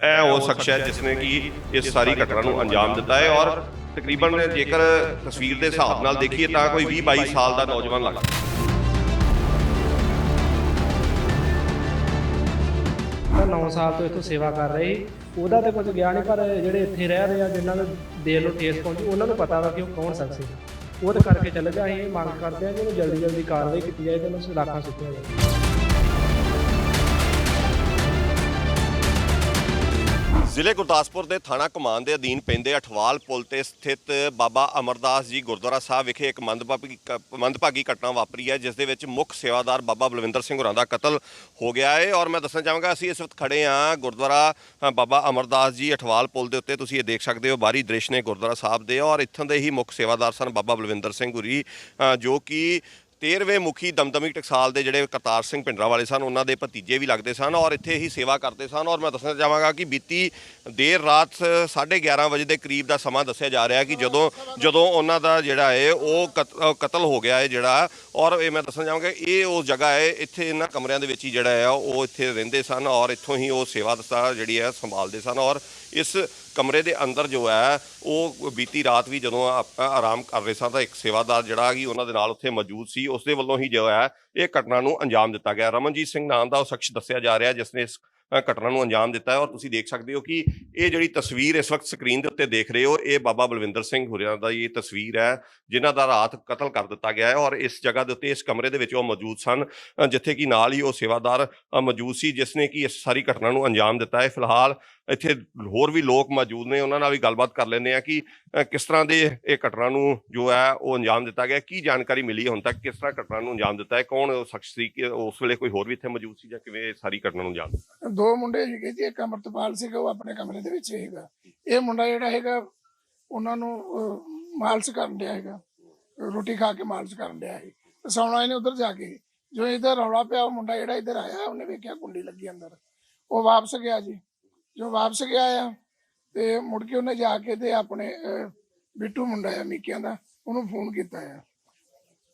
ਇਹ ਉਹ ਸ਼ਖਸ ਹੈ ਜਿਸ ਕਿ ਇਸ ਸਾਰੀ ਘਟਨਾ ਨੂੰ ਅੰਜਾਮ ਦਿੱਤਾ ਹੈ ਔਰ ਤਕਰੀਬਨ ਜੇਕਰ ਤਸਵੀਰ ਦੇ ਹਿਸਾਬ ਨਾਲ ਦੇਖੀਏ ਤਾਂ ਕੋਈ 20 22 ਸਾਲ ਦਾ ਨੌਜਵਾਨ ਲੱਗਦਾ। ਤਾਂ 9 ਸਾਲ ਤੋਂ ਇੱਥੋਂ ਸੇਵਾ ਕਰ ਰਹੇ। ਸੀ। ਉਹਦਾ ਤੇ ਕੁਝ ਗਿਆ ਨਹੀਂ, ਪਰ ਜਿਹੜੇ ਇੱਥੇ ਰਹਿ ਰਹੇ ਆ, ਜਿਨ੍ਹਾਂ ਨੂੰ ਦੇਰ ਨੂੰ ਠੇਸ ਪਹੁੰਚੀ, ਉਹਨਾਂ ਨੂੰ ਪਤਾ ਵਾ ਕਿ ਉਹ ਕੌਣ ਸ਼ਖਸ ਸੀ ਉਹ ਤਾਂ ਕਰਕੇ ਚੱਲ ਗਿਆ ਅਸੀਂ ਇਹ ਮੰਗ ਕਰਦੇ ਆ ਕਿ ਉਹਨੂੰ ਜਲਦੀ ਜਲਦੀ ਕਾਰਵਾਈ ਕੀਤੀ ਜਾਏ ਤੇ ਉਹਨੂੰ ਸਲਾਖਾਂ ਸੁੱਟੀਆਂ ਜਾਏ ਜ਼ਿਲ੍ਹੇ ਗੁਰਦਾਸਪੁਰ ਦੇ ਥਾਣਾ ਕਮਾਨ ਦੇ ਅਧੀਨ ਪੈਂਦੇ ਅਠਵਾਲ ਪੁਲ ਤੇ ਸਥਿਤ ਬਾਬਾ ਅਮਰਦਾਸ ਜੀ ਗੁਰਦੁਆਰਾ ਸਾਹਿਬ ਵਿਖੇ ਇੱਕ ਮੰਦਭਾਗੀ ਮੰਦਭਾਗੀ ਘਟਨਾ ਵਾਪਰੀ ਹੈ, ਜਿਸ ਦੇ ਵਿੱਚ ਮੁੱਖ ਸੇਵਾਦਾਰ ਬਾਬਾ ਬਲਵਿੰਦਰ ਸਿੰਘ ਹੋਰਾਂ ਦਾ ਕਤਲ ਹੋ ਗਿਆ ਹੈ। ਔਰ ਮੈਂ ਦੱਸਣਾ ਚਾਹਾਂਗਾ, ਅਸੀਂ ਇਸ ਵਕਤ ਖੜੇ ਹਾਂ ਗੁਰਦੁਆਰਾ ਬਾਬਾ ਅਮਰਦਾਸ ਜੀ ਅਠਵਾਲ ਪੁਲ ਦੇ ਉੱਤੇ। ਤੁਸੀਂ ਇਹ ਦੇਖ ਸਕਦੇ ਹੋ, ਬਾਹਰੀ ਦ੍ਰਿਸ਼ ਨੇ ਗੁਰਦੁਆਰਾ ਸਾਹਿਬ ਦੇ। ਔਰ ਇੱਥੋਂ ਦੇ ਹੀ ਮੁੱਖ ਸੇਵਾਦਾਰ ਸਨ ਬਾਬਾ ਬਲਵਿੰਦਰ ਸਿੰਘ ਹੁਰੀ ਜੋ ਕਿ 13ਵੇਂ ਮੁਖੀ ਦਮਦਮੀ ਟਕਸਾਲ ਦੇ ਜਿਹੜੇ ਕਰਤਾਰ ਸਿੰਘ ਪਿੰਡਰਾ ਵਾਲੇ ਸਨ, ਉਹਨਾਂ ਦੇ ਭਤੀਜੇ ਵੀ ਲੱਗਦੇ ਸਨ ਔਰ ਇੱਥੇ ਹੀ ਸੇਵਾ ਕਰਦੇ ਸਨ ਔਰ ਮੈਂ ਦੱਸਣਾ ਚਾਹਾਂਗਾ ਕਿ ਬੀਤੀ ਦੇਰ ਰਾਤ 11:30 ਵਜੇ ਦੇ ਕਰੀਬ ਦਾ ਸਮਾਂ ਦੱਸਿਆ ਜਾ ਰਿਹਾ ਕਿ ਜਦੋਂ ਜਦੋਂ ਉਹਨਾਂ ਦਾ ਜਿਹੜਾ ਹੈ ਉਹ ਕਤ- ਕਤਲ ਹੋ ਗਿਆ ਹੈ ਜਿਹੜਾ ਔਰ ਇਹ ਮੈਂ ਦੱਸਣਾ ਚਾਹਾਂਗਾ ਇਹ ਉਹ ਜਗ੍ਹਾ ਹੈ, ਇੱਥੇ ਇਹਨਾਂ ਕਮਰਿਆਂ ਦੇ ਵਿੱਚ ਹੀ ਜਿਹੜਾ ਹੈ ਉਹ ਇੱਥੇ ਰਹਿੰਦੇ ਸਨ ਔਰ ਇੱਥੋਂ ਹੀ ਉਹ ਸੇਵਾ ਦਸਤਾ ਜਿਹੜੀ ਹੈ ਸੰਭਾਲਦੇ ਸਨ ਔਰ ਇਸ ਕਮਰੇ ਦੇ ਅੰਦਰ ਜੋ ਹੈ, ਉਹ ਬੀਤੀ ਰਾਤ ਵੀ ਜਦੋਂ ਆਰਾਮ ਕਰ ਰਹੇ ਸਾਂ ਤਾਂ ਇੱਕ ਸੇਵਾਦਾਰ ਜਿਹੜਾ ਕਿ ਉਹਨਾਂ ਦੇ ਨਾਲ ਉੱਥੇ ਮੌਜੂਦ ਸੀ ਉਸ ਦੇ ਵੱਲੋਂ ਹੀ ਜੋ ਹੈ, ਇਹ ਘਟਨਾ ਨੂੰ ਅੰਜਾਮ ਦਿੱਤਾ ਗਿਆ। ਰਮਨਜੀਤ ਸਿੰਘ ਨਾਮ ਦਾ ਉਹ ਸ਼ਖਸ ਦੱਸਿਆ ਜਾ ਰਿਹਾ, ਜਿਸ ਨੇ ਇਸ ਘਟਨਾ ਨੂੰ ਅੰਜਾਮ ਦਿੱਤਾ ਹੈ ਔਰ ਤੁਸੀਂ ਦੇਖ ਸਕਦੇ ਹੋ ਕਿ ਇਹ ਜਿਹੜੀ ਤਸਵੀਰ ਇਸ ਵਕਤ ਸਕਰੀਨ ਦੇ ਉੱਤੇ ਦੇਖ ਰਹੇ ਹੋ ਇਹ ਬਾਬਾ ਬਲਵਿੰਦਰ ਸਿੰਘ ਹੁਰਿਆਂ ਦਾ ਇਹ ਤਸਵੀਰ ਹੈ, ਜਿਨ੍ਹਾਂ ਦਾ ਰਾਤ ਕਤਲ ਕਰ ਦਿੱਤਾ ਗਿਆ ਹੈ ਔਰ ਇਸ ਜਗ੍ਹਾ ਦੇ ਉੱਤੇ, ਇਸ ਕਮਰੇ ਦੇ ਵਿੱਚ ਉਹ ਮੌਜੂਦ ਸਨ ਜਿੱਥੇ ਕਿ ਨਾਲ ਹੀ ਉਹ ਸੇਵਾਦਾਰ ਮੌਜੂਦ ਸੀ, ਜਿਸ ਨੇ ਕਿ ਇਸ ਸਾਰੀ ਘਟਨਾ ਨੂੰ ਅੰਜਾਮ ਦਿੱਤਾ ਹੈ। ਫਿਲਹਾਲ ਇੱਥੇ ਹੋਰ ਵੀ ਲੋਕ ਮੌਜੂਦ ਨੇ, ਉਹਨਾਂ ਨਾਲ ਵੀ ਗੱਲਬਾਤ ਕਰ ਲੈਂਦੇ ਆ ਕਿ ਕਿਸ ਤਰ੍ਹਾਂ ਦੇ ਇਹ ਘਟਨਾ ਨੂੰ ਜੋ ਹੈ ਉਹ ਅੰਜਾਮ ਦਿੱਤਾ ਗਿਆ, ਕੀ ਜਾਣਕਾਰੀ ਮਿਲੀ ਹੈ ਹੁਣ ਤੱਕ, ਕਿਸ ਤਰ੍ਹਾਂ ਘਟਨਾ ਨੂੰ ਅੰਜਾਮ ਦਿੱਤਾ ਹੈ, ਕੌਣ ਸ਼ਖਸ ਸੀ, ਕਿ ਉਸ ਵੇਲੇ ਕੋਈ ਹੋਰ ਵੀ ਇੱਥੇ ਮੌਜੂਦ ਸੀ ਜਾਂ ਕਿਵੇਂ ਇਹ ਸਾਰੀ ਘਟਨਾ ਨੂੰ ਅੰਜਾਮ ਦਿੱਤਾ? ਦੋ ਮੁੰਡੇ ਸੀਗੇ ਜੀ, ਇੱਕ ਅਮਰਤਪਾਲ ਸੀਗਾ, ਉਹ ਆਪਣੇ ਕਮਰੇ ਦੇ ਵਿੱਚ ਹੈਗਾ ਇਹ ਮੁੰਡਾ ਜਿਹੜਾ ਹੈਗਾ, ਉਹਨਾਂ ਨੂੰ ਮਾਲਸ਼ ਕਰਨ ਡਿਆ ਹੈਗਾ, ਰੋਟੀ ਖਾ ਕੇ ਮਾਲਸ਼ ਕਰਨ ਡਿਆ ਹੈ ਸੌਣਾ ਇਹਨੇ ਉਧਰ ਜਾ ਕੇ ਜੋ ਇਧਰ ਰੌਲਾ ਪਿਆ, ਉਹ ਮੁੰਡਾ ਜਿਹੜਾ ਇਧਰ ਆਇਆ, ਉਹਨੇ ਵੇਖਿਆ ਕੁੰਡੀ ਲੱਗੀ ਅੰਦਰ। ਉਹ ਵਾਪਸ ਗਿਆ ਜੀ। ਜੋ ਵਾਪਸ ਗਿਆ ਆ ਤੇ ਮੁੜ ਕੇ ਉਹਨੇ ਜਾ ਕੇ ਤੇ ਆਪਣੇ ਬਿੱਟੂ ਮੁੰਡਾ ਆ ਮੀਕਿਆਂ ਦਾ ਉਹਨੂੰ ਫੋਨ ਕੀਤਾ ਆ।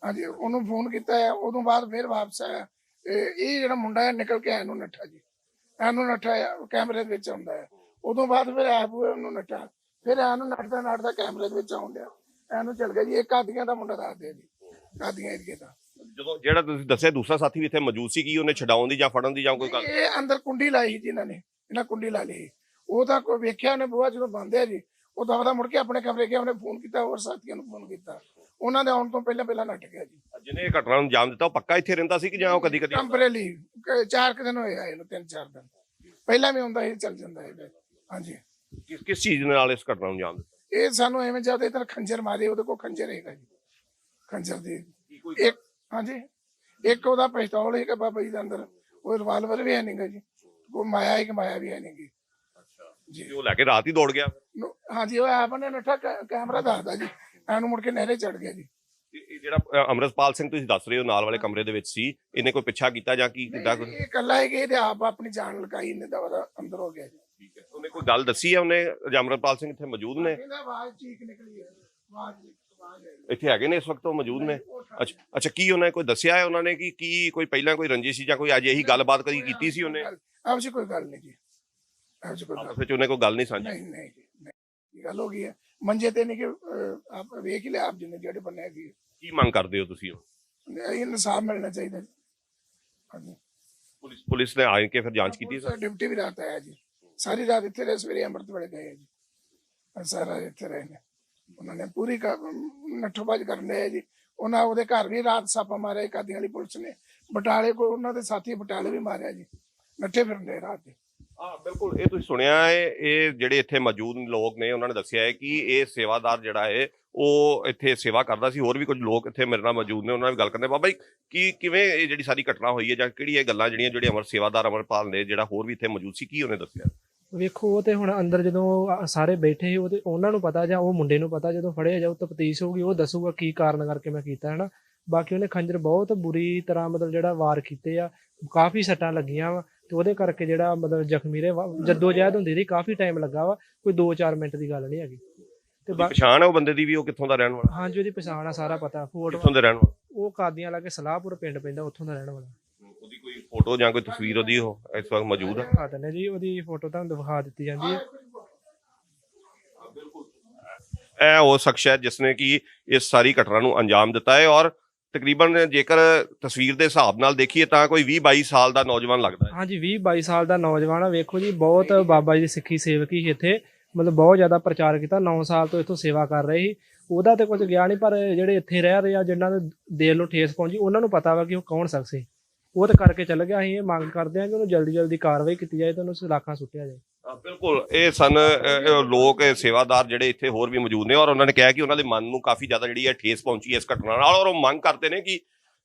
ਹਾਂਜੀ ਉਹਨੂੰ ਫੋਨ ਕੀਤਾ ਆ ਉਦੋਂ ਬਾਅਦ ਫਿਰ ਵਾਪਸ ਆਇਆ। ਇਹ ਇਹ ਜਿਹੜਾ ਮੁੰਡਾ ਹੈ ਨਿਕਲ ਕੇ ਆਇਆ ਨੂੰ ਨੱਠਾ ਜੀ। ਇਹਨੂੰ ਨੱਠਾ ਕੈਮਰੇ ਦੇ ਵਿੱਚ ਆਉਂਦਾ ਹੈ ਉਦੋਂ ਬਾਅਦ ਫਿਰ ਹੋਇਆ ਉਹਨੂੰ ਨੱਠਾ। ਫਿਰ ਇਹਨੂੰ ਨੱਠਦਾ ਨੱਠਦਾ ਕੈਮਰੇ ਦੇ ਵਿੱਚ ਆਉਂਦਿਆ ਇਹਨੂੰ ਚਲ ਗਿਆ ਜੀ ਇਹ ਕਾਦੀਆਂ ਦਾ ਮੁੰਡਾ ਦੱਸਦੇ ਜੀ ਕਾਦੀਆਂ ਏਰੀਏ ਦਾ। ਜਦੋਂ ਜਿਹੜਾ ਤੁਸੀਂ ਦੱਸਿਆ ਦੂਸਰਾ ਸਾਥੀ ਵੀ ਇੱਥੇ ਮੌਜੂਦ ਸੀ ਕੀ ਉਹਨੇ ਛਡਾਉਣ ਦੀ ਜਾਂ ਫੜਨ ਦੀ ਜਾਂ ਕੋਈ ਗੱਲ? ਇਹ ਅੰਦਰ ਕੁੰਡੀ ਲਾਈ ਸੀ ਜੀ ਇਹਨਾਂ ਨੇ। ਇਹਨਾਂ ਕੁੰਡੀ ਲਾ ਲਈ। ਉਹ ਤਾਂ ਕੋਈ ਵੇਖਿਆ ਉਹਨੇ ਬੂਹਾ ਜਦੋਂ ਬੰਦ ਹੈ ਜੀ ਉਹ ਦਵਦਾ ਮੁੜ ਕੇ ਆਪਣੇ ਕਮਰੇ ਗਿਆ ਉਹਨੇ ਫੋਨ ਕੀਤਾ ਹੋਰ ਸਾਥੀਆਂ ਨੂੰ ਫੋਨ ਕੀਤਾ। ਉਹਨਾਂ ਦੇ ਆਉਣ ਤੋਂ ਪਹਿਲਾਂ ਪਹਿਲਾਂ ਨੱਟ ਗਿਆ ਜੀ। ਜਿਹਨੇ ਇਹ ਘਟਨਾ ਨੂੰ ਅੰਜਾਮ ਦਿੱਤਾ ਉਹ ਪੱਕਾ ਇੱਥੇ ਰਹਿੰਦਾ ਸੀ ਕਿ ਜਾਂ ਉਹ ਕਦੀ ਕਦੀ ਟੈਂਪਰੇਰੀ ਚਾਰ ਕੁ ਦਿਨ ਹੋਏ ਆਏ ਨੂੰ ਤਿੰਨ ਚਾਰ ਦਿਨ। ਪਹਿਲਾਂ ਵੀ ਹੁੰਦਾ ਸੀ ਚੱਲ ਜਾਂਦਾ ਹੈ ਹਾਂਜੀ। ਕਿਸ ਕਿਸ ਚੀਜ਼ ਨਾਲ ਇਸ ਘਟਨਾ ਨੂੰ ਅੰਜਾਮ ਦਿੱਤਾ? ਇਹ ਸਾਨੂੰ ਐਵੇਂ ਜਦ ਇਧਰ ਖੰਜਰ ਮਾਰੇ ਉਹਦੇ ਕੋਲ ਖੰਜਰ ਹੈਗਾ ਜੀ। ਖੰਜਰ ਦੀ। ਇੱਕ ਹਾਂਜੀ। ਇੱਕ ਉਹਦਾ ਪਿਸਤੌਲ ਹੈਗਾ ਬਾਬਾ ਜੀ ਦੇ ਅੰਦਰ। ਉਹ ਰਿਵਾਲਵਰ ਵੀ ਹੈ ਨਹੀਂਗਾ ਜੀ। ਉਹ ਮਾਇਆ ਇੱਕ ਮਾਇਆ ਵੀ ਹੈ ਨਹੀਂਗੀ ਜੀ। ਉਹ ਲੈ ਕੇ ਰਾਤ ਹੀ ਦੌੜ ਗਿਆ ਨੋ- ਹਾਂਜੀ ਉਹ ਆਪ ਨੇ ਨੱਠਾ ਕੈ- ਕੈਮਰਾ ਦੱਸਦਾ ਜੀ। ਐਨੂੰ ਮੁੜ ਕੇ ਨਹਿਰੇ ਚੜ ਗਿਆ ਜੀ। ਇਹ ਇਹ ਜਿਹੜਾ ਅ, ਅੰਮ੍ਰਿਤਪਾਲ ਸਿੰਘ ਤੁਸੀਂ ਦੱਸ ਰਹੇ ਹੋ ਨਾਲ ਵਾਲੇ ਕਮਰੇ ਦੇ ਵਿੱਚ ਸੀ ਇਹਨੇ ਕੋਈ ਪਿੱਛਾ ਕੀਤਾ ਜਾਂ ਕੀ ਕੀਤਾ ਇਹ ਇਹ ਇਕੱਲਾ ਹੈ ਕਿ ਇਹਦੇ ਆਪ ਆਪਣੀ ਜਾਨ ਲਗਾਈ ਨੇ ਦਵਾ ਅੰਦਰ ਹੋ ਗਿਆ ਜੀ। ਉਹਨੇ ਕੋਈ ਗੱਲ ਦੱਸੀ ਹੈ ਉਹਨੇ ਜਾਂ ਅੰਮ੍ਰਿਤਪਾਲ ਸਿੰਘ ਇੱਥੇ ਮੌਜੂਦ ਨੇ? ਇਹਦਾ ਆਵਾਜ਼ ਚੀਕ ਨਿਕਲੀ ਹੈ ਹੈ। ਇੱਥੇ ਹੈਗੇ ਨੇ ਇਸ ਵਕਤ ਉਹ ਮੌਜੂਦ ਨੇ? ਅੱਛਾ ਅੱਛਾ ਕੀ ਉਹਨਾਂ ਨੇ ਕੋਈ ਦੱਸਿਆ ਹੈ ਉਹਨਾਂ ਨੇ ਕਿ ਕੀ ਕੋਈ ਪਹਿਲਾਂ ਕੋਈ ਰੰਜਿਸ਼ ਸੀ ਜਾਂ ਕੋਈ ਅੱਜ ਇਹੀ ਗੱਲਬਾਤ ਕਦੀ ਕੀਤੀ ਸੀ ਉਹਨੇ? ਆਪ ਜੀ ਕੋਈ ਗੱਲ ਨਹੀਂ ਜੀ। ਆਪ ਜੀ ਕੋਈ ਗੱਲ ਆਪਸ ਵਿੱਚ ਉਹਨੇ ਕੋਈ ਗੱਲ ਨਹੀਂ ਸਾਂਝੀ? ਨਹੀਂ ਨਹੀਂ ਜੀ, ਨਹੀਂ। ਇਹ ਗੱਲ ਹੋ ਗਈ ਹੈ। ਮੰਜੇ ਤੇ ਨਹੀਂ ਕਿ ਅਹ, ਆਪ ਵੇਖ ਹੀ ਲਿਆ ਆਪ ਜੀ ਨੇ ਜਿਹੜੇ ਬੰਨੇ ਹੈਗੀ। ਕੀ ਮੰਗ ਕਰਦੇ ਹੋ ਤੁਸੀਂ ਇਹ ਇਨਸਾਫ ਮਿਲਣਾ ਚਾਹੀਦਾ ਜੀ। ਹਾਂਜੀ। ਪੁਲਿਸ ਪੁਲਿਸ ਨੇ ਆ ਕੇ ਫਿਰ ਜਾਂਚ ਕੀਤੀ ਪੁਲਿਸ ਡਿਊਟੀ ਵੀ ਰਾਤ ਆਇਆ ਜੀ। ਸਾਰੀ ਰਾਤ ਇੱਥੇ ਰਹੇ ਸਵੇਰੇ ਅੰਮ੍ਰਿਤ ਵੇਲੇ ਗਏ ਜੀ। ਔਰ ਸਾਰਾ ਇੱਥੇ ਰਹੇ ਨੇ। ਉਹਨਾਂ ਨੇ ਪੂਰੀ ਨੱਠੋਬਾਜ ਕਰਨ ਦੇ ਜੀ। ਉਹਨਾਂ ਉਹਦੇ ਘਰ ਵੀ ਰਾਤ ਸਾਪਾ ਮਾਰਿਆ ਕਾਦੀਆਂ ਵਾਲੀ ਪੁਲਿਸ ਨੇ। ਬਟਾਲੇ ਕੋ, ਉਹਨਾਂ ਦੇ ਸਾਥੀ ਬਟਾਲੇ ਵੀ ਮਾਰਿਆ ਜੀ। ਨੱਠੇ ਫਿਰਦੇ ਰਾਤ ਦੇ। ਹਾਂ, ਬਿਲਕੁਲ। ਇਹ ਤੁਸੀਂ ਸੁਣਿਆ ਹੈ, ਇਹ ਜਿਹੜੇ ਇੱਥੇ ਮੌਜੂਦ ਲੋਕ ਨੇ, ਉਹਨਾਂ ਨੇ ਦੱਸਿਆ ਹੈ ਕਿ ਇਹ ਸੇਵਾਦਾਰ ਜਿਹੜਾ ਹੈ, ਉਹ ਇੱਥੇ ਸੇਵਾ ਕਰਦਾ ਸੀ। ਹੋਰ ਵੀ ਕੁਝ ਲੋਕ ਇੱਥੇ ਮੇਰੇ ਨਾਲ ਮੌਜੂਦ ਨੇ, ਉਹਨਾਂ ਨਾਲ ਗੱਲ ਕਰਦੇ ਬਾਬਾ ਜੀ, ਕੀ, ਕਿਵੇਂ ਇਹ ਜਿਹੜੀ ਸਾਰੀ ਘਟਨਾ ਹੋਈ ਹੈ ਜਾਂ ਕਿਹੜੀ ਇਹ ਗੱਲਾਂ ਜਿਹੜੀਆਂ, ਜਿਹੜੇ ਅਮਰ ਸੇਵਾਦਾਰ ਅਮਰਪਾਲ ਨੇ, ਜਿਹੜਾ ਹੋਰ ਵੀ ਇੱਥੇ ਮੌਜੂਦ ਸੀ, ਕੀ ਉਹਨੇ ਦੱਸਿਆ? ਵੇਖੋ ਉਹ ਤੇ ਹੁਣ ਅੰਦਰ ਜਦੋਂ ਸਾਰੇ ਬੈਠੇ ਸੀ ਉਹਦੇ ਉਹਨਾਂ ਨੂੰ ਪਤਾ ਜਾਂ ਉਹ ਮੁੰਡੇ ਨੂੰ ਪਤਾ ਜਦੋਂ ਫੜਿਆ ਜਾਊ ਤਫਤੀਸ਼ ਹੋਊਗੀ ਉਹ ਦੱਸੂਗਾ ਕੀ ਕਾਰਨ ਕਰਕੇ ਮੈਂ ਕੀਤਾ ਹੈ ਨਾ ਬਾਕੀ ਉਹਨੇ ਖੰਜਰ ਬਹੁਤ ਬੁਰੀ ਤਰ੍ਹਾਂ ਮਤਲਬ ਜਿਹੜਾ ਵਾਰ ਕੀਤੇ ਆ ਕਾਫੀ ਸੱਟਾਂ ਲੱਗੀਆਂ ਵਾ ਤੇ ਉਹਦੇ ਕਰਕੇ ਜਿਹੜਾ ਮਤਲਬ ਜ਼ਖਮੀ ਰਹੇ ਜੱਦੋ ਜਹਿਦ ਹੁੰਦੀ ਰਹੀ ਕਾਫੀ ਟਾਈਮ ਲੱਗਾ ਵਾ ਕੋਈ 2-4 ਮਿੰਟ ਦੀ ਗੱਲ ਨਹੀਂ ਹੈਗੀ। ਤੇ ਪਛਾਣ ਉਹ ਬੰਦੇ ਦੀ ਵੀ ਉਹ ਕਿੱਥੋਂ ਦਾ ਰਹਿਣ ਵਾਲਾ? ਹਾਂਜੀ ਉਹਦੀ ਪਛਾਣ ਆ ਸਾਰਾ ਪਤਾ ਫੋਟੋ ਕਿੱਥੋਂ ਦਾ ਰਹਿਣ ਵਾਲਾ? ਉਹ ਕਾਦੀਆਂ ਲਾ ਕੇ ਸਲਾਹਪੁਰ ਪਿੰਡ ਪੈਂਦਾ ਉੱਥੋਂ ਦਾ ਰਹਿਣ ਵਾਲਾ। ਫੋਟੋ ਜਾਂ ਕੋਈ ਤਸਵੀਰ ਉਹਦੀ ਉਹ ਇਸ ਵਕਤ ਮੌਜੂਦ ਹੈ ਦਿਖਾ ਦਿੰਦੇ ਜੀ ਉਹਦੀ ਫੋਟੋ ਤੁਹਾਨੂੰ ਦਿਖਾ ਦਿੱਤੀ ਜਾਂਦੀ ਹੈ। ਇਹ ਉਹ ਸ਼ਖਸ ਹੈ ਜਿਸ ਨੇ ਕਿ ਇਸ ਸਾਰੀ ਘਟਨਾ ਨੂੰ ਅੰਜਾਮ ਦਿੱਤਾ ਹੈ ਔਰ ਤਕਰੀਬਨ ਜੇਕਰ ਤਸਵੀਰ ਦੇ ਹਿਸਾਬ ਨਾਲ ਦੇਖੀਏ ਤਾਂ ਕੋਈ 20 22 ਸਾਲ ਦਾ ਨੌਜਵਾਨ ਲੱਗਦਾ ਹੈ। ਹਾਂਜੀ 20 22 ਸਾਲ ਦਾ ਨੌਜਵਾਨ ਆ। ਵੇਖੋ ਜੀ ਬਹੁਤ ਬਾਬਾ ਜੀ ਦੀ ਸਿੱਖੀ ਸੇਵਕ ਹੀ ਇੱਥੇ ਮਤਲਬ ਬਹੁਤ ਜ਼ਿਆਦਾ ਪ੍ਰਚਾਰ ਕੀਤਾ। 9 ਸਾਲ ਤੋਂ ਇੱਥੋਂ ਸੇਵਾ ਕਰ ਰਹੇ ਸੀ। ਉਹਦਾ ਤੇ ਕੁਝ ਗਿਆ ਨਹੀਂ ਪਰ ਜਿਹੜੇ ਇੱਥੇ ਰਹਿ ਰਹੇ ਆ ਜਿਨ੍ਹਾਂ ਨੂੰ ਦਿਲ ਨੂੰ ਠੇਸ ਪਹੁੰਚੀ ਉਹਨਾਂ ਨੂੰ ਪਤਾ ਵਾ ਕਿ ਉਹ ਕੌਣ ਸ਼ਖਸ ਸੀ। ਉਹ ਤਾਂ ਕਰਕੇ ਚੱਲ ਗਿਆ ਅਸੀਂ ਇਹ ਮੰਗ ਕਰਦੇ ਹਾਂ ਕਿ ਉਹਨੂੰ ਜਲਦੀ ਜਲਦੀ ਕਾਰਵਾਈ ਕੀਤੀ ਜਾਏ ਤੇ ਉਹਨੂੰ ਸਲਾਖਾਂ ਸੁੱਟਿਆ ਜਾਏ। ਹਾਂ, ਬਿਲਕੁਲ ਇਹ ਸਨ ਅਹ, ਇਹ ਲੋਕ ਇਹ ਸੇਵਾਦਾਰ ਜਿਹੜੇ ਇੱਥੇ ਹੋਰ ਵੀ ਮੌਜੂਦ ਨੇ ਔਰ ਉਹਨਾਂ ਨੇ ਕਿਹਾ ਕਿ ਉਹਨਾਂ ਦੇ ਮਨ ਨੂੰ ਕਾਫੀ ਜ਼ਿਆਦਾ ਜਿਹੜੀ ਹੈ ਠੇਸ ਪਹੁੰਚੀ ਹੈ ਇਸ ਘਟਨਾ ਨਾਲ ਔਰ ਉਹ ਮੰਗ ਕਰਦੇ ਨੇ ਕਿ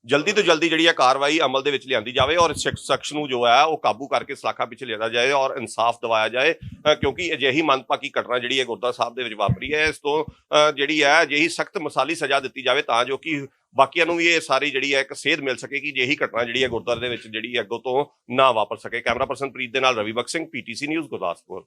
ਜਲਦੀ ਤੋਂ ਜਲਦੀ ਜਿਹੜੀ ਹੈ ਕਾਰਵਾਈ ਅਮਲ ਦੇ ਵਿੱਚ ਲਿਆਂਦੀ ਜਾਵੇ ਔਰ ਸ਼ਖਸ ਨੂੰ ਜੋ ਹੈ ਉਹ ਕਾਬੂ ਕਰਕੇ ਸਲਾਖਾ ਪਿੱਛੇ ਲਿਆਂਦਾ ਜਾਏ ਔਰ ਇਨਸਾਫ ਦਿਵਾਇਆ ਜਾਏ ਕਿਉਂਕਿ ਅਜਿਹੀ ਮੰਦਭਾਗੀ ਘਟਨਾ ਜਿਹੜੀ ਹੈ ਗੁਰਦੁਆਰਾ ਸਾਹਿਬ ਦੇ ਵਿੱਚ ਵਾਪਰੀ ਹੈ ਇਸ ਤੋਂ ਅਹ, ਜਿਹੜੀ ਹੈ ਅਜਿਹੀ ਸਖਤ ਮਸਾਲੀ ਸਜ਼ਾ ਦਿੱਤੀ ਜਾਵੇ ਤਾਂ ਜੋ ਕਿ ਬਾਕੀਆਂ ਨੂੰ ਵੀ ਇਹ ਸਾਰੀ ਜਿਹੜੀ ਹੈ ਇੱਕ ਸੇਧ ਮਿਲ ਸਕੇ ਕਿ ਅਜਿਹੀ ਘਟਨਾ ਜਿਹੜੀ ਹੈ ਗੁਰਦੁਆਰੇ ਦੇ ਵਿੱਚ ਜਿਹੜੀ ਅੱਗੋਂ ਤੋਂ ਨਾ ਵਾਪਰ ਸਕੇ। ਕੈਮਰਾ ਪਰਸਨ ਪ੍ਰੀਤ ਦੇ ਨਾਲ ਰਵੀ ਬਖਸ਼ ਸਿੰਘ ਪੀਟੀਸੀ ਨਿਊਜ਼ ਗੁਰਦਾਸਪੁਰ।